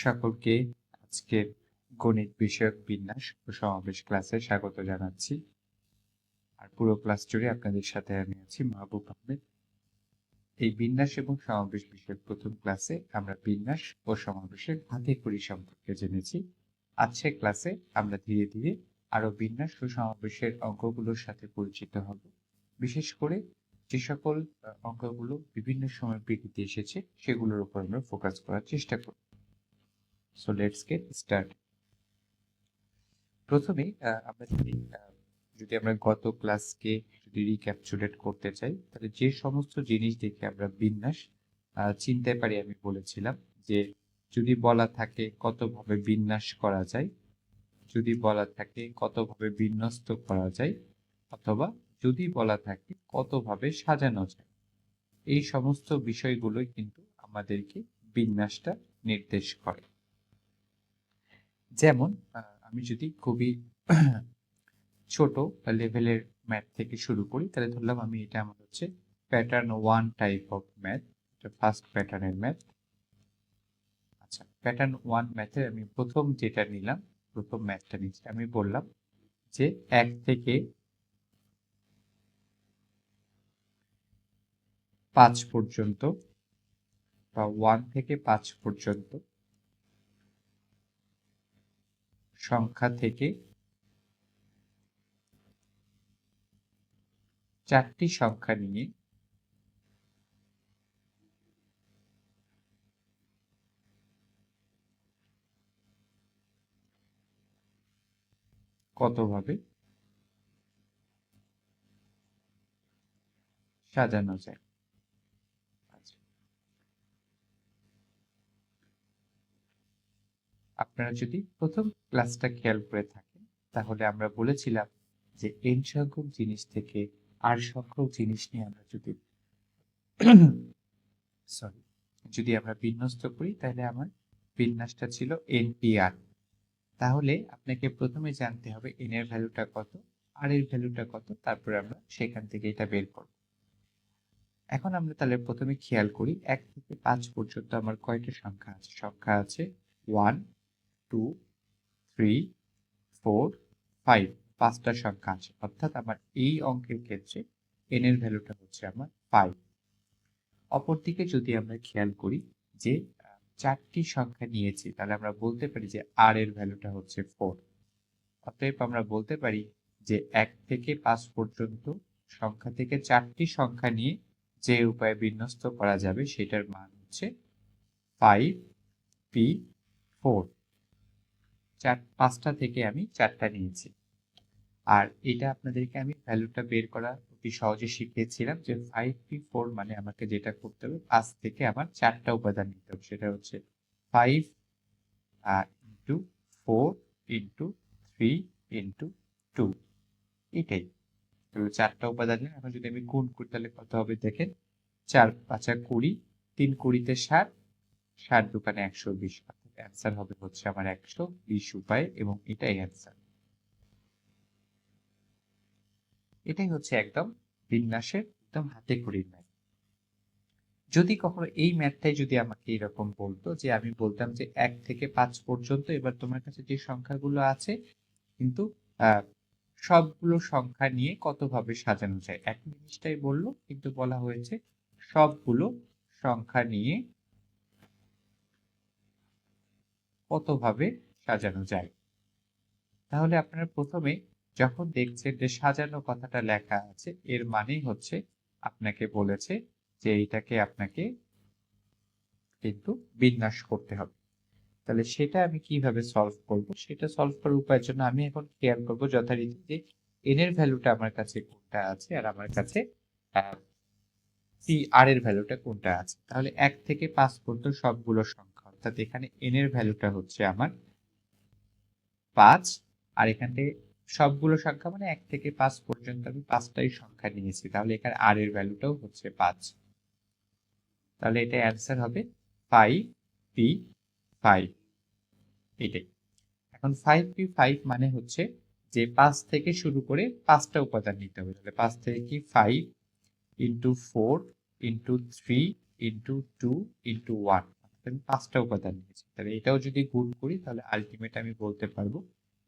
সকলকে আজকের গণিত বিষয়ক বিন্যাস ও সমাবেশ ক্লাসে স্বাগত জানাচ্ছি। আর পুরো ক্লাস জুড়ে আপনাদের সাথে আমি আছি মাহবুব আহমেদ। এই বিন্যাস এবং সমাবেশ বিষয়ক প্রথম ক্লাসে আমরা বিন্যাস ও সমাবেশের হাতে করি সম্পর্কে জেনেছি। আজকের ক্লাসে আমরা ধীরে ধীরে আরও বিন্যাস ও সমাবেশের অঙ্কগুলোর সাথে পরিচিত হব। বিশেষ করে যে সকল অঙ্কগুলো বিভিন্ন সময় পৃথিবীতে এসেছে, সেগুলোর উপর আমরা ফোকাস করার চেষ্টা করব। সো লেটস গেট স্টার্ট প্রথমে আমরা যদি যদি আমরা গত ক্লাসকে যদি রিক্যাপচুলেট করতে চাই, তাহলে যে সমস্ত জিনিস দেখে আমরা বিন্যাস চিনতে পারি আমি বলেছিলাম যে যদি বলা থাকে কতভাবে বিন্যাস করা যায়, যদি বলা থাকে কতভাবে বিন্যস্ত করা যায়, অথবা যদি বলা থাকে কতভাবে সাজানো যায়, এই সমস্ত বিষয়গুলোই কিন্তু আমাদেরকে বিন্যাসটা নির্দেশ করে। যেমন আমি যদি খুবই ছোট লেভেলের ম্যাথ থেকে শুরু করি, তাহলে ধরলাম আমি এটা আমার হচ্ছে pattern one type of math এটা ফার্স্ট প্যাটার্নের ম্যাথ আচ্ছা প্যাটার্ন ওয়ান ম্যাথের আমি প্রথম যেটা নিলাম, প্রথম ম্যাথটা নিচ্ছি, আমি বললাম যে এক থেকে পাঁচ পর্যন্ত বা ওয়ান থেকে পাঁচ পর্যন্ত সংখ্যা থেকে চারটি সংখ্যা নিয়ে কতভাবে সাজানো যায়। আপনারা যদি প্রথম ক্লাসটা খেয়াল করে থাকেন, তাহলে আমরা বলেছিলাম যে এন সংখ্যক জিনিস থেকে আর সংখ্যক জিনিস নিয়ে আমরা যদি সরি যদি আমরা বিন্যস্ত করি, তাহলে আমার বিন্যাসটা ছিল এনপিআর। তাহলে আপনাকে প্রথমে জানতে হবে এন এর ভ্যালুটা কত আর এর ভ্যালুটা কত, তারপরে আমরা সেখান থেকে এটা বের করব। এখন আমরা তাহলে প্রথমে খেয়াল করি, এক থেকে পাঁচ পর্যন্ত আমার কয়টা সংখ্যা আছে? সংখ্যা আছে one two three four five পাঁচটা সংখ্যা আছে। অর্থাৎ আমার এই অঙ্কের ক্ষেত্রে এন এর ভ্যালুটা হচ্ছে আমার ফাইভ অপরদিকে যদি আমরা খেয়াল করি যে, চারটি সংখ্যা নিয়েছি, তাহলে আমরা বলতে পারি যে আর এর ভ্যালুটা হচ্ছে ফোর অতএব আমরা বলতে পারি যে এক থেকে পাঁচ পর্যন্ত সংখ্যা থেকে চারটি সংখ্যা নিয়ে যে উপায়ে বিন্যস্ত করা যাবে, সেটার মান হচ্ছে ফাইভ পি ফোর চার, পাঁচটা থেকে আমি চারটা নিয়েছি। আর এটা আপনাদেরকে আমি ভ্যালুটা বের করা অতি সহজে শিখিয়েছিলাম যে ফাইভ পি ফোর মানে আমাকে যেটা করতে হবে, পাঁচ থেকে আমার চারটা উপাদান নিতে হবে। সেটা হচ্ছে five into four into three into two এটাই। তো চারটা উপাদান এখন যদি আমি গুণ করি, তাহলে কত হবে দেখেন? চার, পাঁচা কুড়ি, তিন কুড়িতে ষাট ষাট দোকানে একশো বিশ। অর্থাৎ অ্যান্সার হবে হচ্ছে আমার একশো বিশ উপায় এবং এটাই অ্যান্সার এটাই হচ্ছে একদম বিন্যাসের একদম হাতে খড়ির ম্যাথ। যদি কখনো এই ম্যাথটাই যদি আমাকে এরকম বলতো যে আমি বলতাম যে এক থেকে পাঁচ পর্যন্ত এবার তোমার কাছে যে সংখ্যাগুলো আছে, কিন্তু সবগুলো সংখ্যা নিয়ে কতভাবে সাজানো যায়? এক জিনিসটাই বলল, কিন্তু বলা হয়েছে সবগুলো সংখ্যা নিয়ে কতভাবে সাজানো যায়। তাহলে আপনারা প্রথমে যখন দেখছেন যে সাজানো কথাটা লেখা আছে, এর মানেই হচ্ছে আপনাকে বলেছে যে এইটাকে আপনাকে কিন্তু বিন্যাস করতে হবে। তাহলে সেটা আমি কীভাবে সলভ করব? সেটা সলভ করার উপায়ের জন্য আমি এখন খেয়াল করব যথারীতি যে এন এর ভ্যালুটা আমার কাছে কোনটা আছে আর আমার কাছে সি আর এর ভ্যালুটা কোনটা আছে। তাহলে এক থেকে পাঁচ পর্যন্ত সবগুলো সংখ্যা অর্থাৎ এখানে এন এর ভ্যালুটা হচ্ছে আমার পাঁচ, আর এখান থেকে সবগুলো সংখ্যা মানে এক থেকে পাঁচ পর্যন্ত আমি পাঁচটাই সংখ্যা নিয়েছি। তাহলে এখানে আর এর ভ্যালুটাও হচ্ছে পাঁচ। তাহলে এটা অ্যান্সার হবে ফাইভ পি ফাইভ এটাই। এখন ফাইভ পি ফাইভ মানে হচ্ছে যে পাঁচ থেকে শুরু করে পাঁচটা উপাদান নিতে হবে। তাহলে পাঁচ থেকে কি? Five into four into three into two into one আমি পাঁচটা উপাদান নিয়েছি। তাহলে এটাও যদি গুণ করি, তাহলে আলটিমেট আমি বলতে পারব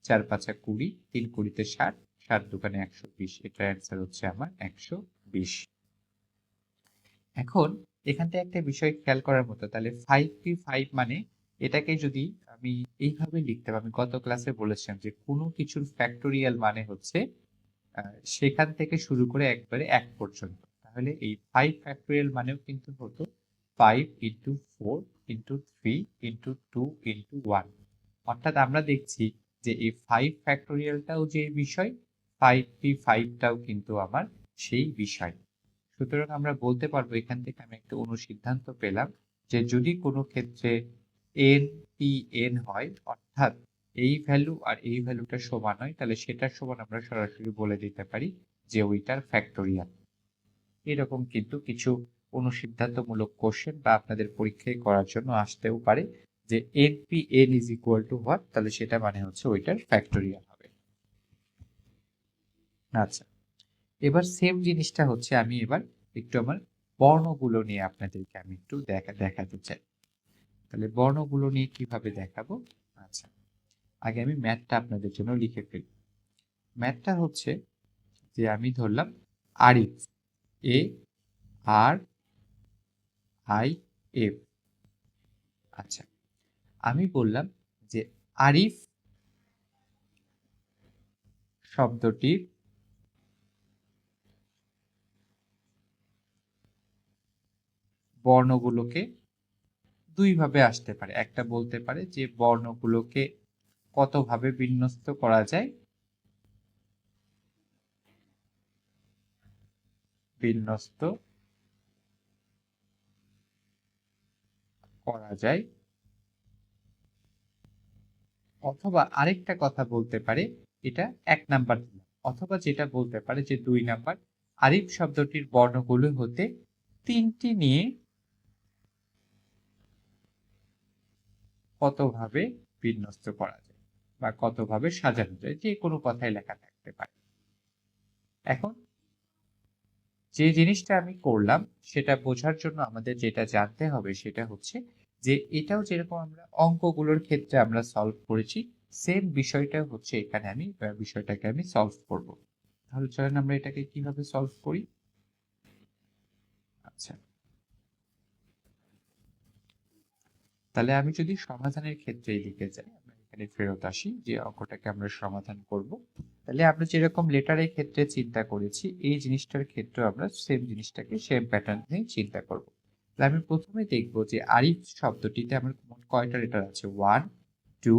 চার পাঁচা কুড়ি, তিন কুড়িতে ষাট ষাট দোকানে একশো বিশ। এটার অ্যান্সার হচ্ছে আমার একশো বিশ। এখন এখান থেকে একটা বিষয় খেয়াল করার মতো, তাহলে ফাইভ পি ফাইভ মানে এটাকে যদি আমি এইভাবে লিখতে পারি, আমি গত ক্লাসে বলেছিলাম যে কোনো কিছুর ফ্যাক্টোরিয়াল মানে হচ্ছে সেখান থেকে শুরু করে একবারে এক পর্যন্ত। তাহলে এই ফাইভ ফ্যাক্টোরিয়াল মানেও কিন্তু হতো five into four into three into two into one অর্থাৎ আমরা দেখছি যে এই ফাইভ ফ্যাক্টোরিয়ালটাও যে বিষয় ফাইভ পি ফাইভটাও কিন্তু আমার সেই বিষয়। সুতরাং আমরা বলতে পারব এখান থেকে আমি একটা অনুসিদ্ধান্ত পেলাম যে যদি কোনো ক্ষেত্রে এন পি এন হয়, অর্থাৎ এই ভ্যালু আর এই ভ্যালুটা সমান হয়, তাহলে সেটার সমান আমরা সরাসরি বলে দিতে পারি যে ওইটার ফ্যাক্টোরিয়াল এরকম কিন্তু কিছু অনুসিদ্ধান্তমূলক কোশ্চেন বা আপনাদের পরীক্ষায় করার জন্য আসতেও পারে যে N P N is equal to what তাহলে সেটা মানে হচ্ছে ওইটার ফ্যাক্টোরিয়াল হবে। আচ্ছা এবার সেম জিনিসটা হচ্ছে আমি এবার একটু আমার বর্ণগুলো নিয়ে আপনাদেরকে আমি একটু দেখা, দেখাতে চাই। তাহলে বর্ণগুলো নিয়ে কীভাবে দেখাবো? আচ্ছা আগে আমি ম্যাথটা আপনাদের জন্য লিখে ফেলি। ম্যাথটা হচ্ছে যে আমি ধরলাম Arif A R I F. আচ্ছা আমি বললাম যে আরিফ শব্দটির বর্ণগুলোকে দুইভাবে আসতে পারে। একটা বলতে পারে যে বর্ণগুলোকে কতভাবে বিন্যস্ত করা যায়, বিন্যস্ত করা যায়। অথবা আরেকটা কথা বলতে পারে, এটা এক নাম্বার অথবা যেটা বলতে পারে যে দুই নাম্বার, আরিফ শব্দটির বর্ণগুলো হতে তিনটি নিয়ে কতভাবে বিন্যস্ত করা যায় বা কতভাবে সাজানো যায়, যে কোনো কথাই লেখা থাকতে পারে। এখন যে জিনিসটা আমি করলাম, সেটা বোঝার জন্য আমাদের যেটা জানতে হবে সেটা হচ্ছে যে এটাও যেরকম আমরা অঙ্কগুলোর ক্ষেত্রে আমরা সলভ করেছি সেম বিষয়টা হচ্ছে এখানে আমি বিষয়টাকে আমি সলভ করব। তাহলে চলেন আমরা এটাকে কীভাবে সলভ করি? আচ্ছা। তাহলে আমি যদি সমাধানের ক্ষেত্রে এদিকে যাই এখানে ফেরত আসি, যে অঙ্কটাকে আমরা সমাধান করব। তাহলে আমরা যেরকম লেটারের ক্ষেত্রে চিন্তা করেছি, এই জিনিসটার ক্ষেত্রে আমরা সেম জিনিসটাকে সেম প্যাটার্ন নিয়ে চিন্তা করব। তাহলে আমি প্রথমে দেখব যে আরিফ শব্দটিতে আমার কয়টা লেটার আছে? ওয়ান টু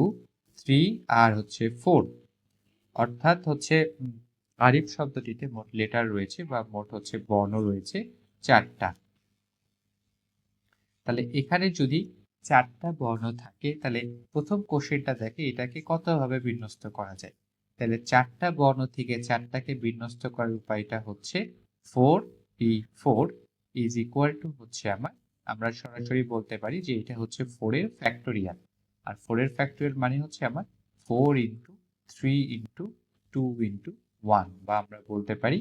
থ্রি আর হচ্ছে ফোর অর্থাৎ হচ্ছে আরিফ শব্দটিতে মোট লেটার রয়েছে বা মোট হচ্ছে বর্ণ রয়েছে চারটা। তাহলে এখানে যদি চারটা বর্ণ থাকে, তাহলে প্রথম কোশ্চেনটা দেখে এটাকে কতভাবে বিন্যস্ত করা যায়? তাহলে চারটা বর্ণ থেকে চারটাকে বিন্যস্ত করার উপায়টা হচ্ছে four P four is equal to হচ্ছে আমার, আমরা সরাসরি বলতে পারি যে এটা হচ্ছে ফোরের ফ্যাক্টোরিয়াল আর ফোরের ফ্যাক্টোরিয়াল মানে হচ্ছে আমার four into three into two into one বা আমরা বলতে পারি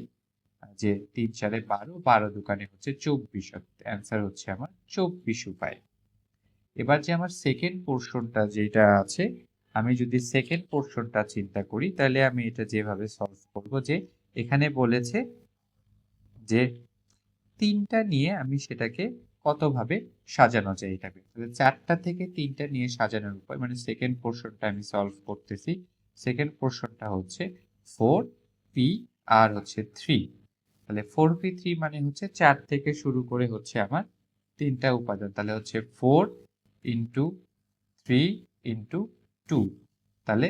যে তিন চারে বারো বারো দোকানে হচ্ছে চব্বিশ অ্যান্সার হচ্ছে আমার চব্বিশ উপায়। এবার যে আমার সেকেন্ড পোর্শনটা যেটা আছে, আমি যদি সেকেন্ড পোর্শনটা চিন্তা করি, তাহলে আমি এটা যেভাবে সলভ করব যে, এখানে বলেছে যে তিনটা নিয়ে আমি সেটাকে কতভাবে সাজানো যায় এটাকে। তাহলে চারটা থেকে তিনটা নিয়ে সাজানোর উপায় মানে সেকেন্ড পোর্শনটা আমি সলভ করতেছি সেকেন্ড পোর্শনটা হচ্ছে ফোর পি আর হচ্ছে থ্রি তাহলে ফোর পি থ্রি মানে হচ্ছে চার থেকে শুরু করে হচ্ছে আমার তিনটা উপাদান। তাহলে হচ্ছে four into three into two তাহলে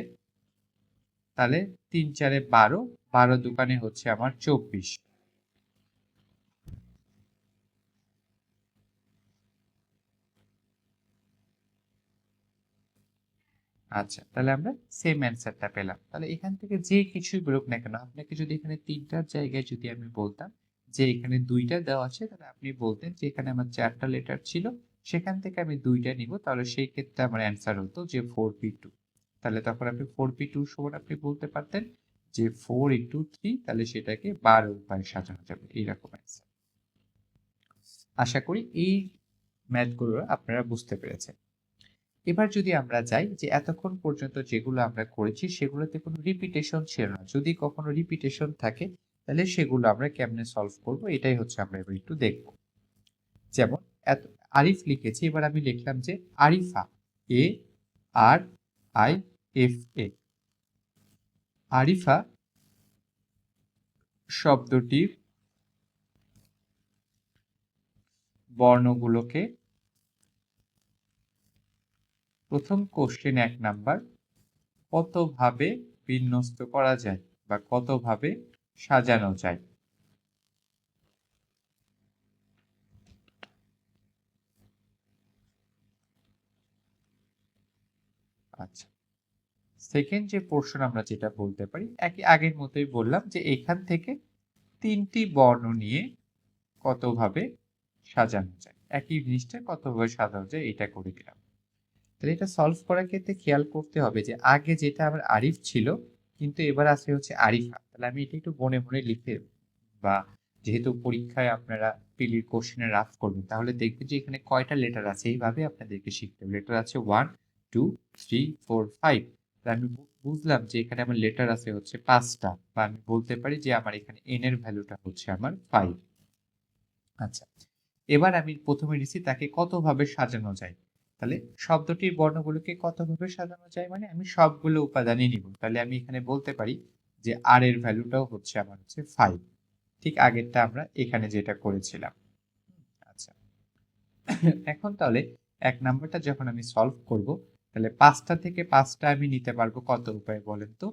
তাহলে তিন চারে বারো বারো দোকানে হচ্ছে আমার চব্বিশ। আচ্ছা তাহলে আমরা সেম অ্যান্সারটা পেলাম। তাহলে এখান থেকে যে কিছুই বেরোক না কেন, আপনাকে যদি এখানে তিনটার জায়গায় যদি আমি বলতাম যে এখানে দুইটা দেওয়া আছে, তাহলে আপনি বলতেন যে এখানে আমার চারটা লেটার ছিল সেখান থেকে আমি দুইটা নিব, তাহলে সেই ক্ষেত্রে আমার অ্যান্সার হতো যে ফোর পি টু তাহলে তখন আপনি ফোর পি টু সমান আপনি বলতে পারতেন যে ফোর ইন্টু থ্রি তাহলে সেটাকে বারো উপায়ে সাজানো যাবে, এইরকম অ্যান্সার আশা করি এই ম্যাথগুলো আপনারা বুঝতে পেরেছেন। এবার যদি আমরা যাই যে এতক্ষণ পর্যন্ত যেগুলো আমরা করেছি, সেগুলোতে কোনো রিপিটেশন ছিল না। যদি কখনো রিপিটেশন থাকে, তাহলে সেগুলো আমরা কেমনে সলভ করব, এটাই হচ্ছে আমরা এবার একটু দেখব। যেমন এত আরিফ লিখেছি, এবার আমি লিখলাম যে Arifa, A R I F A. Arifa শব্দটির বর্ণগুলোকে প্রথম কোশ্চেন এক নাম্বার কতভাবে বিন্যস্ত করা যায় বা কতভাবে সাজানো যায়? আচ্ছা। সেকেন্ড যে পোর্শন আমরা যেটা বলতে পারি একই আগের মতোই বললাম যে এখান থেকে তিনটি বর্ণ নিয়ে কতভাবে সাজানো যায়। একই জিনিসটা কতভাবে সাজানো যায় এটা করে দিলাম। তাহলে এটা সলভ করার ক্ষেত্রে খেয়াল করতে হবে যে আগে যেটা আমার আরিফ ছিল, কিন্তু এবার আসে হচ্ছে আরিফা। তাহলে আমি এটা একটু মনে মনে লিখে বা যেহেতু পরীক্ষায় আপনারা পিলির কোশ্চেনে রাফ করবেন, তাহলে দেখবেন যে এখানে কয়টা লেটার আছে, এইভাবে আপনাদেরকে শিখতে হবে। লেটার আছে one two three four five আমি বুঝলাম যে এখানে আমার লেটার আছে হচ্ছে পাঁচটা বা আমি বলতে পারি যে আমার এখানে এন এর ভ্যালুটা হচ্ছে আমার ফাইভ আচ্ছা এবার আমি প্রথমে নিচ্ছি তাকে কতভাবে সাজানো যায়? তাহলে শব্দটির বর্ণগুলোকে কতভাবে সাজানো যায় মানে আমি সবগুলো উপাদানই নিব। তাহলে আমি এখানে বলতে পারি যে আর এর ভ্যালুটাও হচ্ছে আমার হচ্ছে ফাইভ ঠিক আগেরটা আমরা এখানে যেটা করেছিলাম। আচ্ছা এখন তাহলে এক নাম্বারটা যখন আমি সলভ করব তাহলে পাঁচটা থেকে পাঁচটা আমি নিতে পারব কত উপায়ে বলেন তো?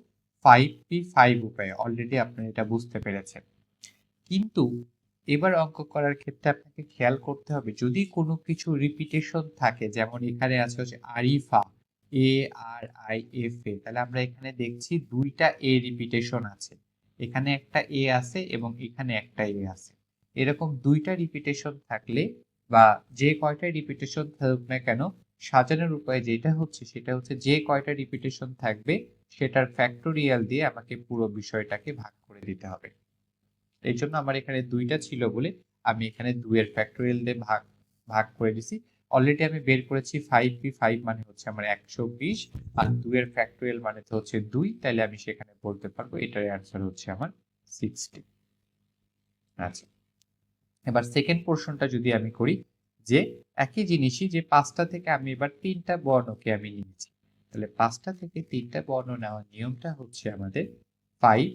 ফাইভ পি ফাইভ উপায়ে অলরেডি আপনারা এটা বুঝতে পেরেছেন। কিন্তু এবার অঙ্ক করার ক্ষেত্রে আপনাকে খেয়াল করতে হবে, যদি কোনো কিছু রিপিটেশন থাকে, যেমন এখানে আছে হচ্ছে Arifa A R I F A তাহলে আমরা এখানে দেখছি দুইটা এ রিপিটেশন আছে। এখানে একটা এ আছে এবং এখানে একটা এ আছে। এরকম দুইটা রিপিটেশন থাকলে বা যে কয়টা রিপিটেশন থাকুক না কেন সাজানোর উপায় যেটা হচ্ছে, সেটা হচ্ছে যে কয়টা রিপিটেশন থাকবে, সেটার ফ্যাক্টোরিয়াল দিয়ে আমাকে পুরো বিষয়টাকে ভাগ করে দিতে হবে। এই জন্য আমার এখানে দুইটা ছিল বলে আমি এখানে দুইয়ের ফ্যাক্টোরিয়াল দিয়ে ভাগ ভাগ করে দিছি। অলরেডি আমি বের করেছি ফাইভ পি ফাইভ মানে হচ্ছে আমার একশো বিশ, আর দুইয়ের ফ্যাক্টোরিয়াল মানে তো হচ্ছে দুই তাহলে আমি সেখানে বলতে পারব এটার অ্যান্সার হচ্ছে আমার সিক্সটি আচ্ছা। এবার সেকেন্ড পোর্শনটা যদি আমি করি যে একই জিনিসই যে পাঁচটা থেকে আমি এবার তিনটা বর্ণকে আমি নিয়েছি। তাহলে পাঁচটা থেকে তিনটা বর্ণ নেওয়ার নিয়মটা হচ্ছে আমাদের ফাইভ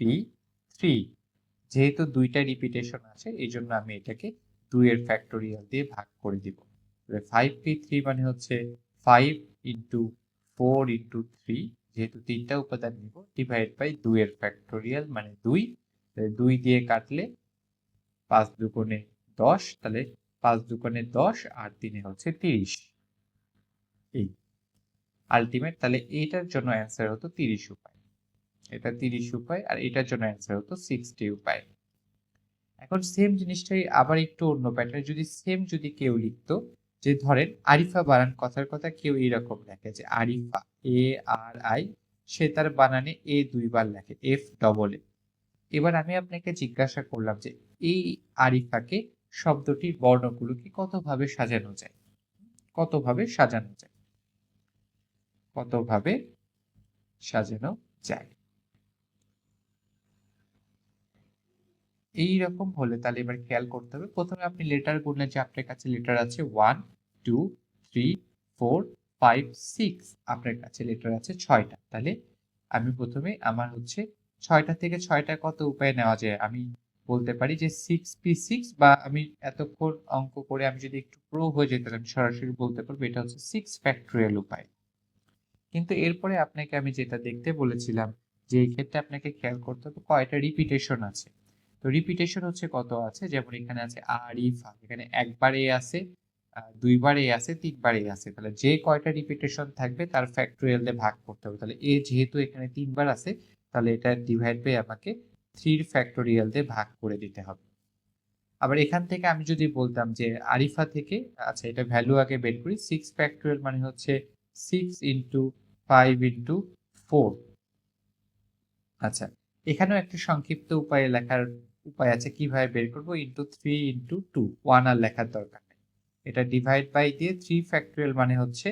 পি থ্রি যেহেতু দুইটা রিপিটেশন আছে, এই জন্য আমি এটাকে দুইয়ের ফ্যাক্টোরিয়াল দিয়ে ভাগ করে দিব। ফাইভ পি থ্রি মানে হচ্ছে five into four into three যেহেতু তিনটা উপাদান নিব ডিভাইড বাই দুইয়ের ফ্যাক্টোরিয়াল মানে দুই। দুই দিয়ে কাটলে পাঁচ দুগুণে দশ, তাহলে পাঁচ দুগুণে দশ আর তিনে হচ্ছে তিরিশ। এই আলটিমেট তাহলে এইটার জন্য অ্যান্সার হতো তিরিশ উপায়। এটা তিরিশ উপায় আর এটার জন্য অ্যান্সার হতো সিক্সটি উপায়। এখন সেম জিনিসটাই আবার একটু অন্য প্যাটার্নে যদি সেম যদি কেউ লিখতো, যে ধরেন আরিফা বানান, কথার কথা কেউ এইরকম লেখে যে আরিফা, এ আর আই, সে তার বানানে এ দুইবার লেখে, এফ ডবল এ। এবার আমি আপনাকে জিজ্ঞাসা করলাম যে এই আরিফাকে শব্দটির বর্ণগুলোকে কতভাবে সাজানো যায়? কতভাবে সাজানো যায়? কতভাবে সাজানো যায়? এই রকম হলে তাহলে এবার খেয়াল করতে হবে। প্রথমে আপনি লেটার গুনলে যে আপনার কাছে লেটার আছে one two three four five six আপনার কাছে লেটার আছে ছয়টা। তাহলে আমি প্রথমে আমার হচ্ছে ছয়টা থেকে ছয়টা কত উপায়ে নেওয়া যায়? আমি বলতে পারি যে সিক্স পি সিক্স বা আমি এতক্ষণ অঙ্ক করে আমি যদি একটু প্রো হয়ে যেতে আমি সরাসরি বলতে পারব এটা হচ্ছে সিক্স ফ্যাক্টোরিয়াল উপায়। কিন্তু এরপরে আপনাকে আমি যেটা দেখতে বলেছিলাম যে এই ক্ষেত্রে আপনাকে খেয়াল করতে হবে কয়টা রিপিটেশন আছে। তো রিপিটেশন হচ্ছে কত আছে? যেমন এখানে আছে আর ইফা এখানে একবার এ আছে দুইবার এ আছে, তিনবার এ আছে। তাহলে যে কয়টা রিপিটেশন থাকবে তার ফ্যাক্টোরিয়াল দিয়ে ভাগ করতে হবে। তাহলে এ যেহেতু এখানে তিনবার আছে, তাহলে এটা ডিভাইড বাই আমাকে থ্রির ফ্যাক্টোরিয়াল দিয়ে ভাগ করে দিতে হবে। আবার এখান থেকে আমি যদি বলতাম যে আরিফা থেকে আচ্ছা এটা ভ্যালু আগে বের করি সিক্স ফ্যাক্টোরিয়াল মানে হচ্ছে six into five into four আচ্ছা এখানেও একটা সংক্ষিপ্ত উপায়ে লেখার উপায় আছে, কীভাবে বের করব? Into three into two one আর লেখার দরকার নেই। এটা ডিভাইড বাই দিয়ে থ্রি ফ্যাক্টোরিয়াল মানে হচ্ছে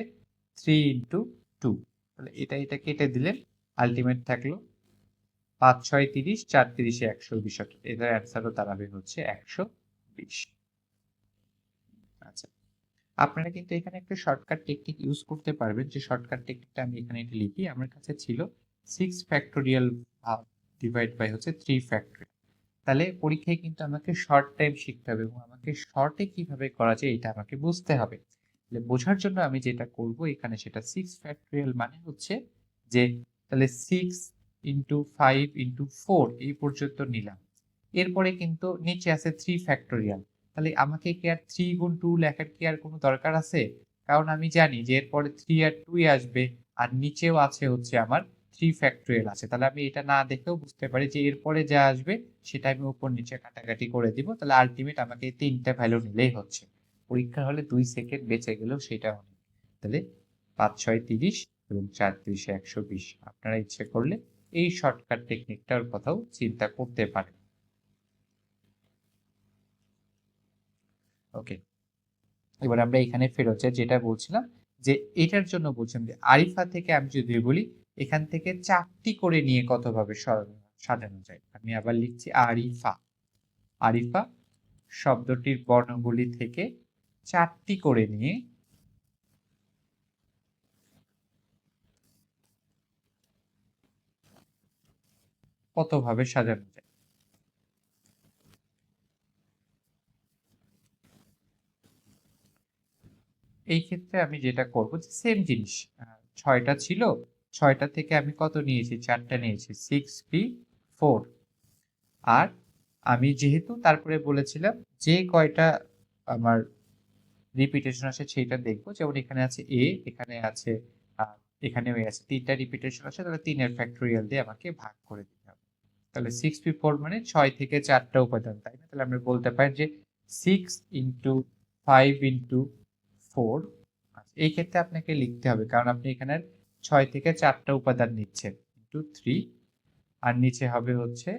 থ্রি ইন্টু টু তাহলে এটা এটা কেটে দিলেন আলটিমেট থাকল পাঁচ, ছয়, তিরিশ, চার, তিরিশে একশো বিশ এটার অ্যান্সারও দাঁড়াবে হচ্ছে একশো বিশ। আচ্ছা। আপনারা কিন্তু এখানে একটা শর্টকাট টেকনিক ইউজ করতে পারবেন। যে শর্টকাট টেকনিকটা আমি এখানে এটা লিখি। আমার কাছে ছিল সিক্স ফ্যাক্টোরিয়াল ডিভাইড বাই হচ্ছে থ্রি ফ্যাক্টোরিয়াল তাহলে পরীক্ষায় কিন্তু আমাকে শর্ট টাইম শিখতে হবে এবং আমাকে শর্টে কীভাবে করা যায় এটা আমাকে বুঝতে হবে। তাহলে বোঝার জন্য আমি যেটা করব এখানে সেটা সিক্স ফ্যাক্টোরিয়াল মানে হচ্ছে যে তাহলে six into five into four এই পর্যন্ত নিলাম। এরপরে কিন্তু নিচে আছে থ্রি ফ্যাক্টোরিয়াল তাহলে আমাকে কি আর থ্রি গুণ টু লেখার কি আর কোনো দরকার আছে? কারণ আমি জানি যে এরপরে থ্রি আর টুই আসবে, আর নিচেও আছে হচ্ছে আমার থ্রি ফ্যাক্টোরিয়াল আছে। তাহলে আমি এটা না দেখেও বুঝতে পারি যে এরপরে যা আসবে, সেটা আমি উপর নিচে কাটাকাটি করে দিব। তাহলে আলটিমেট আমাকে তিনটা ভ্যালু নিলেই হচ্ছে। পরীক্ষা হলে দুই সেকেন্ড বেঁচে গেলেও সেটা অনেক তাহলে পাঁচ, ছয়, তিরিশ এবং চার, তিরিশে, একশো বিশ। আপনারা ইচ্ছে করলে এই শর্টকাট টেকনিকটার কথাও চিন্তা করতে পারেন ওকে এবার আমরা এখানে ফেরত যাই, যেটা বলছিলাম যে এটার জন্য বলছিলাম যে আরিফা থেকে আমি যদি বলি, এখান থেকে চারটি করে নিয়ে কতভাবে সাজানো যায়? আমি আবার লিখছি আরিফা। আরিফা শব্দটির বর্ণগুলি থেকে চারটি করে নিয়ে কতভাবে সাজানো যায়? এই ক্ষেত্রে আমি যেটা করব যে সেম জিনিস ছয়টা ছিল, ছয়টা থেকে আমি কত নিয়েছি? চারটা নিয়েছি সিক্স পি ফোর আর আমি যেহেতু তারপরে বলেছিলাম যে কয়টা আমার রিপিটেশন আছে সেইটা দেখব, যেমন এখানে আছে এ এখানে আছে এখানেও আছে। তিনটা রিপিটেশন আছে তাহলে তিনের ফ্যাক্টোরিয়াল দিয়ে আমাকে ভাগ করে হবে তাহলে সিক্স পি ফোর মানে ছয় থেকে চারটা উপাদান তাই না? তাহলে আমরা বলতে পারি যে six into five into four এই ক্ষেত্রে আপনাকে লিখতে হবে কারণ আপনি এখানে ছয় থেকে চারটা উপাদান নিচ্ছেন ইন্টু থ্রি আর নিচে হবে হচ্ছে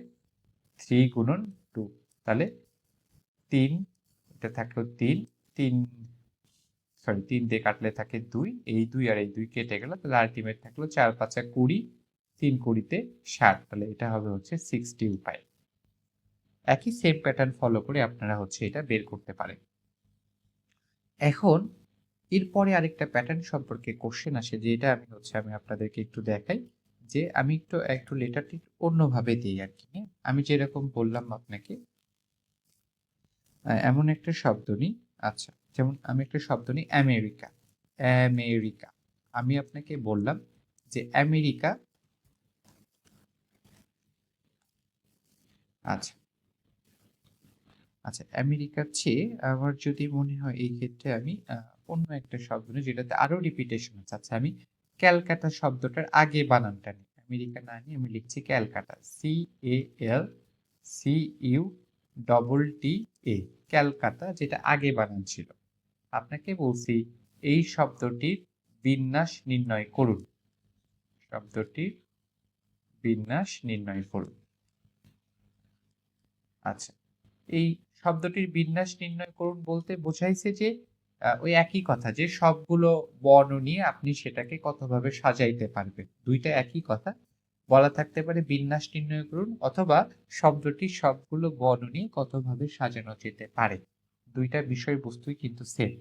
থ্রি গুণন টু তাহলে তিন এটা থাকল তিন তিন সরি তিন দিয়ে কাটলে থাকে দুই এই দুই আর এই দুই কেটে গেল তাহলে আলটিমেট থাকল চার পাঁচা কুড়ি তিন কুড়িতে ষাট, তাহলে এটা হবে হচ্ছে সিক্সটি উপায়। একই সেম প্যাটার্ন ফলো করে আপনারা হচ্ছে এটা বের করতে পারেন। এখন, এরপরে আরেকটা প্যাটার্ন সম্পর্কে কোশ্চেন আসে যে এটা আমি হচ্ছে আমি আপনাদেরকে একটু দেখাই, যে আমি একটু একটু লেটারটি অন্যভাবে দিই আর কি হ্যাঁ? আমি যেরকম বললাম আপনাকে এমন একটা শব্দ নিই আচ্ছা যেমন আমি একটা শব্দ নিই আমেরিকা আমেরিকা আমি আপনাকে বললাম যে আমেরিকা আচ্ছা। আচ্ছা আমেরিকার চেয়ে আমার যদি মনে হয় এই ক্ষেত্রে আমি অন্য একটা শব্দ নিই, যেটাতে আরও রিপিটেশন আছে। আচ্ছা আমি ক্যালকাটা শব্দটার আগে বানানটা নিই। আমেরিকা না নিয়ে আমি লিখছি Calcutta. C A L C U double T A Calcutta, যেটা আগে বানান ছিল। আপনাকে বলছি, এই শব্দটির বিন্যাস নির্ণয় করুন। শব্দটির বিন্যাস নির্ণয় করুন। আচ্ছা। এই শব্দটির বিন্যাস নির্ণয় করুন বলতে বোঝাইছে যে ওই একই কথা যে সবগুলো বর্ণ নিয়ে আপনি সেটাকে কতভাবে সাজাইতে পারবেন। দুইটা একই কথা। বলা থাকতে পারে বিন্যাস নির্ণয় করুন অথবা শব্দটি সবগুলো বর্ণ নিয়ে কতভাবে সাজানো যেতে পারে। দুইটা বিষয়বস্তুই কিন্তু সেম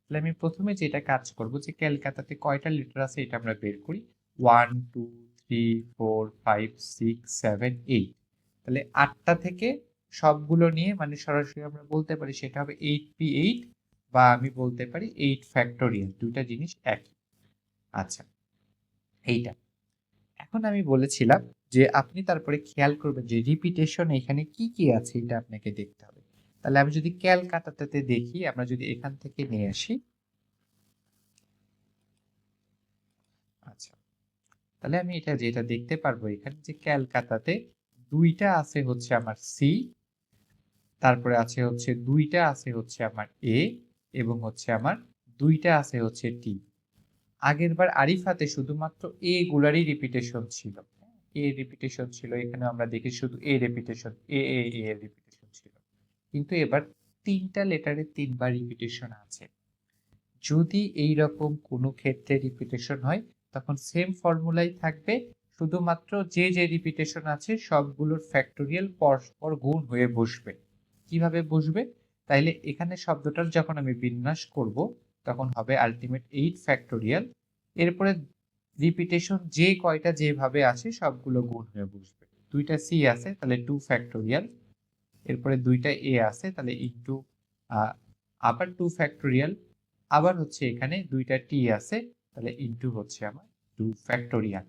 তাহলে আমি প্রথমে যেটা কাজ করব যে ক্যালকাতাতে কয়টা লিটার আছে এটা আমরা বের করি। One, two, three, four, five, six, seven, eight. তাহলে আটটা থেকে সবগুলো নিয়ে মানে সরাসরি আমরা বলতে পারি সেটা হবে এইট পি এইট বা আমি বলতে পারি এইট ফ্যাক্টোরিয়াল দুইটা জিনিস একই। আচ্ছা এইটা। এখন আমি বলেছিলাম যে আপনি তারপরে খেয়াল করবেন যে রিপিটেশন এখানে কি কি আছে এটা আপনাকে দেখতে হবে। তাহলে আমি যদি ক্যালকাতাতে দেখি, আমরা যদি এখান থেকে নিয়ে আসি। আচ্ছা তাহলে আমি এটা যেটা দেখতে পারব এখানে যে ক্যালকাতাতে দুইটা আছে হচ্ছে আমার সি তারপরে আছে হচ্ছে দুইটা, আছে হচ্ছে আমার এ এবং হচ্ছে আমার দুইটা, আছে হচ্ছে টি আগের বার আরিফাতে শুধুমাত্র এ গুলারই রিপিটেশন ছিল। এ রিপিটেশন ছিল এখানে আমরা দেখি শুধু এ রিপিটেশন এ এ এ রিপিটেশন ছিল। কিন্তু এবার তিনটা লেটারে তিনবার রিপিটেশন আছে। যদি এই রকম কোনো ক্ষেত্রে রিপিটেশন হয়, তখন সেম ফর্মুলাই থাকবে, শুধুমাত্র যে যে রিপিটেশন আছে, সবগুলোর ফ্যাক্টোরিয়াল পরস্পর গুণ হয়ে বসবে। কীভাবে বসবে? তাইলে এখানে শব্দটার যখন আমি বিন্যাস করব, তখন হবে আলটিমেট এইট ফ্যাক্টোরিয়াল এরপরে রিপিটেশন যে কয়টা যেভাবে আছে সবগুলো গুণ হয়ে বসবে। দুইটা সি আছে, তাহলে টু ফ্যাক্টোরিয়াল এরপরে দুইটা এ আছে, তাহলে ইন্টু আবার টু ফ্যাক্টোরিয়াল আবার হচ্ছে এখানে দুইটা টি আছে, তাহলে ইন্টু হচ্ছে আমার টু ফ্যাক্টোরিয়াল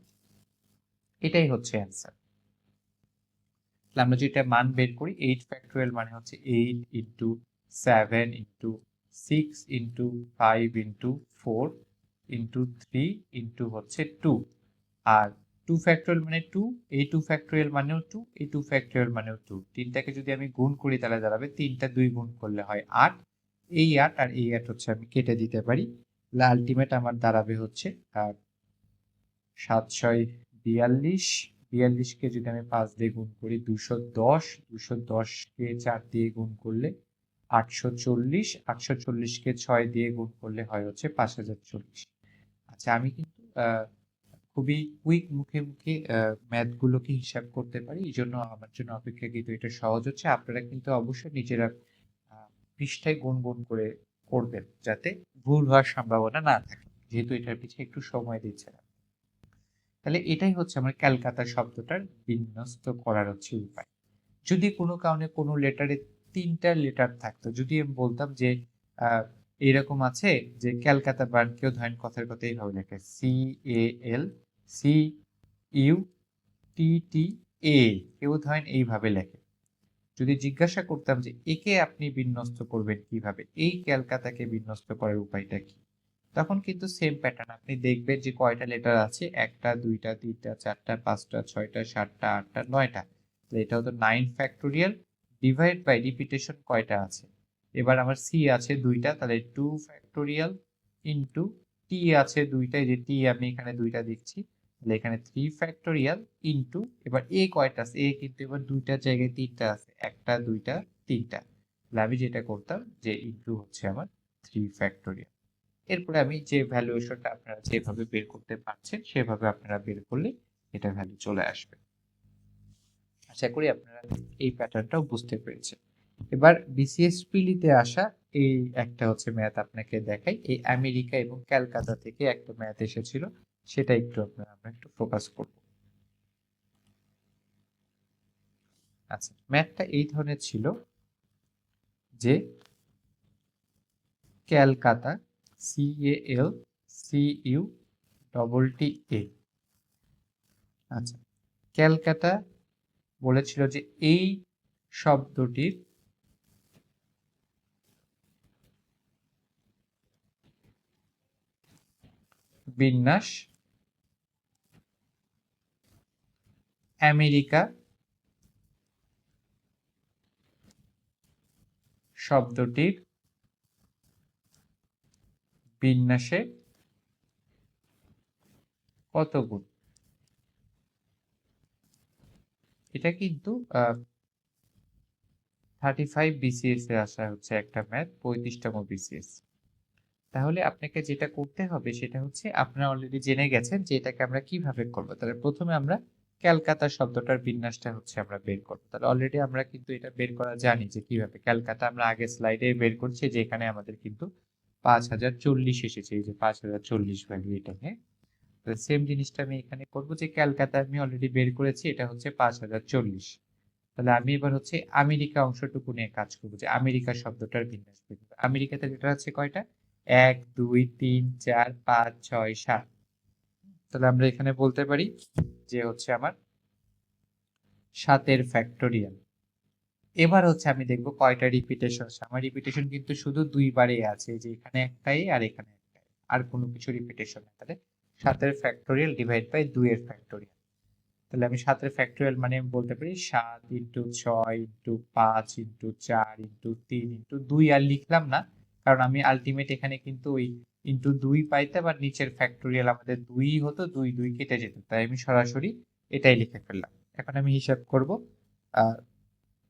এটাই হচ্ছে অ্যান্সার আমরা যেটা মান বের করি এইট ফ্যাক্টোরিয়াল মানে হচ্ছে eight into seven into six into five into four into three into হচ্ছে টু আর টু ফ্যাক্টোরিয়াল মানে টু এই টু ফ্যাক্টোরিয়াল মানেও টু এই টু ফ্যাক্টোরিয়াল মানেও টু তিনটাকে যদি আমি গুণ করি, তাহলে দাঁড়াবে তিনটা দুই গুণ করলে হয় আট। এই আট আর এই আট হচ্ছে আমি কেটে দিতে পারি। তাহলে আলটিমেট আমার দাঁড়াবে হচ্ছে সাত ছয় বিয়াল্লিশ। বিয়াল্লিশকে যদি আমি পাঁচ দিয়ে গুণ করি, দুশো দশ, দুশো দশকে চার দিয়ে গুণ করলে আটশো চল্লিশ, আটশো চল্লিশকে ছয় দিয়ে গুণ করলে হয় হচ্ছে পাঁচ হাজার চল্লিশ। আচ্ছা আমি কিন্তু খুবই কুইক মুখে মুখে ম্যাথগুলোকে হিসাব করতে পারি, এই জন্য আমার জন্য অপেক্ষাকৃত এটা সহজ হচ্ছে। আপনারা কিন্তু অবশ্যই নিজেরা পৃষ্ঠায় গুণ গুণ করে করবেন, যাতে ভুল হওয়ার সম্ভাবনা না থাকে, যেহেতু এটার পিছিয়ে একটু সময় দিচ্ছে না। তাহলে এটাই হচ্ছে আমার ক্যালকাতা শব্দটার বিন্যস্ত করার হচ্ছে উপায়। যদি কোনো কারণে কোনো লেটারে তিনটা লেটার থাকতো, যদি আমি বলতাম যে এরকম আছে যে ক্যালকাতা বার্ন কেউ ধরেন কথার কথা এইভাবে লেখে C A L C U T T A কেউ ধরেন এইভাবে লেখে। যদি জিজ্ঞাসা করতাম যে, একে আপনি বিন্যস্ত করবেন কীভাবে? এই ক্যালকাতাকে বিন্যস্ত করার উপায়টা কি? তখন কিন্তু সেম প্যাটার্ন আপনি দেখবেন যে কয়টা লেটার আছে? একটা, দুইটা, তিনটা, চারটা, পাঁচটা, ছয়টা, সাতটা, আটটা, নয়টা। তাহলে এটা হতো nine factorial divide by repetition কয়টা আছে? এবার আমার সি আছে দুইটা, তাহলে টু ফ্যাক্টোরিয়াল ইন্টু টি আছে দুইটা যে টি আমি এখানে দুইটা দিচ্ছি, তাহলে এখানে থ্রি ফ্যাক্টোরিয়াল ইন্টু এবার এ কয়টা আছে? এ কিন্তু এবার দুইটা জায়গায় তিনটা আছে, একটা, দুইটা, তিনটা। তাহলে আমি যেটা করতাম যে ইন্টু হচ্ছে আমার থ্রি ফ্যাক্টোরিয়াল এরপরে আমি যে ভ্যালুয়েশনটা আপনারা যেভাবে বের করতে পারছেন, সেভাবে আপনারা বের করলে এটা ভ্যালু চলে আসবে। আশা করি আপনারা এই প্যাটার্নটাও বুঝতে পেরেছেন। এবার বিসিএস পিলিতে আসা এই একটা হচ্ছে ম্যাথ আপনাকে দেখাই। এই আমেরিকা এবং ক্যালকাতা থেকে একটা ম্যাথ এসেছিল, সেটা একটু আপনারা, আমরা একটু ফোকাস করব। আচ্ছা ম্যাথটা এই ধরনের ছিল যে Calcutta C A L C U double T A আচ্ছা ক্যালকাটা বলেছিল যে এই শব্দটির বিন্যাস আমেরিকা শব্দটির বিন্যাসে কত গুণ? এটা কিন্তু থার্টি ফাইভ বিসিএস এ আসা হচ্ছে একটা ম্যাথ পঁয়ত্রিশতম বিসিএস তাহলে আপনাকে যেটা করতে হবে সেটা হচ্ছে, আপনারা অলরেডি জেনে গেছেন যে এটাকে আমরা কীভাবে করব। তাহলে প্রথমে আমরা ক্যালকাতা শব্দটার বিন্যাসটা হচ্ছে আমরা বের করব। তাহলে অলরেডি আমরা কিন্তু এটা বের করা জানি যে কীভাবে। ক্যালকাতা আমরা আগে স্লাইডে বের করছি যে এখানে আমাদের কিন্তু পাঁচ হাজার চল্লিশ এসেছে এই যে পাঁচ হাজার চল্লিশ ভ্যালু এটা হ্যাঁ সেম জিনিসটা আমি এখানে করব যে ক্যালকাতা আমি অলরেডি বের করেছি এটা হচ্ছে পাঁচ হাজার চল্লিশ। তাহলে আমি এবার হচ্ছে আমেরিকা অংশটুকু নিয়ে কাজ করব যে আমেরিকা শব্দটার বিন্যাস আমেরিকাতে যেটা আছে কয়টা? এক দুই তিন চার পাঁচ ছয় সাত। তাহলে আমরা এখানে বলতে পারি যে হচ্ছে আমার সাতের ফ্যাক্টোরিয়াল এবার হচ্ছে আমি দেখব কয়টা রিপিটেশন আছে। আমার রিপিটেশন কিন্তু শুধু দুইবারে আছে যে এখানে একটাই আর এখানে একটাই। আর কোনো কিছু রিপিটেশন নেই। তাহলে সাতের ফ্যাক্টোরিয়াল ডিভাইড বাই দুইয়ের ফ্যাক্টোরিয়াল তাহলে আমি সাতের ফ্যাক্টোরিয়াল মানে আমি বলতে পারি সাত ইন্টু ছয় ইন্টু পাঁচ ইন্টু চার ইন্টু তিন ইন্টু দুই আর লিখলাম না। কারণ আমি আলটিমেট এখানে কিন্তু ওই ইন্টু দুই পাইতে বা নিচের ফ্যাক্টোরিয়াল আমাদের দুই হতো, দুই দুই কেটে যেত। তাই আমি সরাসরি এটাই লিখে ফেললাম। এখন আমি হিসাব করব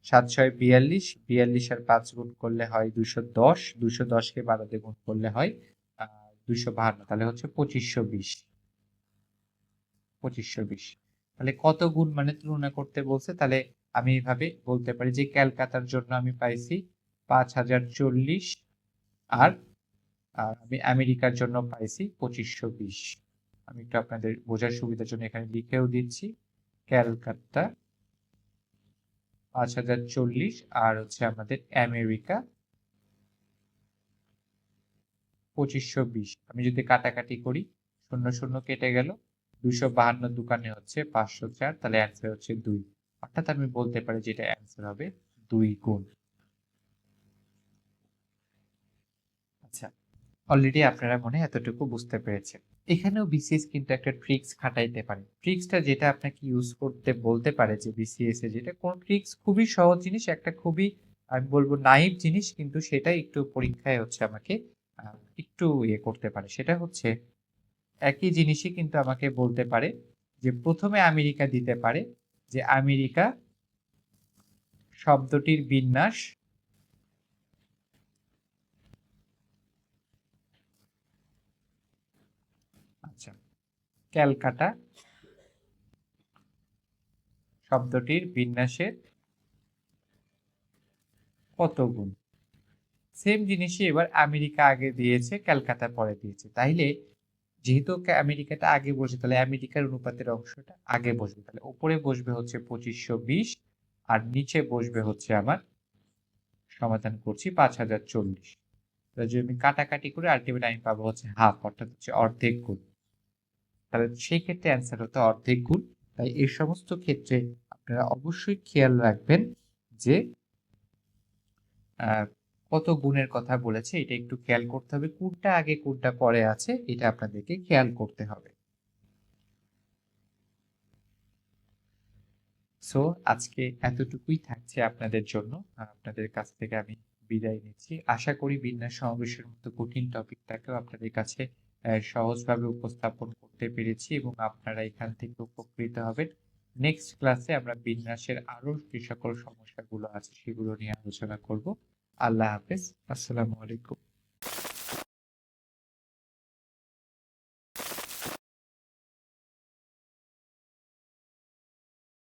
সাত ছয় বিয়াল্লিশ বিয়াল্লিশ আর পাঁচ গুণ করলে হয় দুশো দশ, দুশো দশকে বারোতে গুণ করলে হয় দুশো বাহান্ন, তাহলে হচ্ছে পঁচিশশো বিশ। পঁচিশশো বিশ। তাহলে কত গুণ মানে তুলনা করতে বলছে, তাহলে আমি এইভাবে বলতে পারি যে ক্যালকাতার জন্য আমি পাইছি পাঁচ হাজার চল্লিশ আর আমি আমেরিকার জন্য পাইছি পঁচিশশো বিশ। আমি একটু আপনাদের বোঝার সুবিধার জন্য এখানে লিখেও দিচ্ছি, ক্যালকাতা পাঁচ হাজার চল্লিশ আর হচ্ছে আমাদের আমেরিকা পঁচিশশো বিশ। আমি যদি কাটাকাটি করি, শূন্য শূন্য কেটে গেল, দুশো বাহান্ন দোকানে হচ্ছে পাঁচশো চার, তাহলে অ্যান্সার হচ্ছে দুই। অর্থাৎ আমি বলতে পারি যেটা অ্যান্সার হবে দুই গুণ। আচ্ছা অলরেডি আপনারা মনে এতটুকু বুঝতে পেরেছেন। এখানেও বিসিএস কিন্তু একটা ট্রিক্স খাটাইতে পারে। ট্রিক্সটা যেটা আপনাকে ইউজ করতে বলতে পারে যে বিসিএস এ যেটা, কোন ট্রিক্স খুবই সহজ জিনিস, একটা খুবই, আমি বলব নাইভ জিনিস, কিন্তু সেটাই একটু পরীক্ষায় হচ্ছে আমাকে একটু ইয়ে করতে পারে। সেটা হচ্ছে, একই জিনিসই কিন্তু আমাকে বলতে পারে যে প্রথমে আমেরিকা দিতে পারে যে আমেরিকা শব্দটির বিন্যাস আচ্ছা ক্যালকাটা শব্দটির বিন্যাসের কত গুণ? সেম জিনিসই এবার আমেরিকা আগে দিয়েছে ক্যালকাতা পরে দিয়েছে। তাইলে যেহেতু আমেরিকাটা আগে বসে, তাহলে আমেরিকার অনুপাতের অংশটা আগে বসবে। তাহলে উপরে বসবে হচ্ছে পঁচিশশো বিশ, আর নিচে বসবে হচ্ছে আমার সমাধান করছি পাঁচ হাজার চল্লিশ। যদি আমি কাটাকাটি করে আলটিমেট আমি পাবো হচ্ছে হাফ অর্থাৎ হচ্ছে অর্ধেক গুণ। তাহলে সেই ক্ষেত্রে অ্যান্সার হতো অর্ধেক গুণ। তাই এই সমস্ত ক্ষেত্রে আপনারা অবশ্যই খেয়াল রাখবেন যে কত গুণের কথা বলেছে, এটা একটু খেয়াল করতে হবে। কোনটা আগে, কোনটা পরে আছে, এটা আপনাদেরকে খেয়াল করতে হবে। সো আজকে এতটুকুই থাকছে আপনাদের জন্য। আপনাদের কাছ থেকে আমি বিদায় নিচ্ছি। আশা করি বিন্যাস সমাবেশের মতো কঠিন টপিকটাকেও আপনাদের কাছে সহজভাবে উপস্থাপন করতে পেরেছি এবং আপনারা এখান থেকে উপকৃত হবেন। নেক্সট ক্লাসে আমরা বিন্যাসের আরও যে সকল সমস্যাগুলো আছে সেগুলো নিয়ে আলোচনা করব। আল্লাহ হাফেজ। আসসালামু আলাইকুম।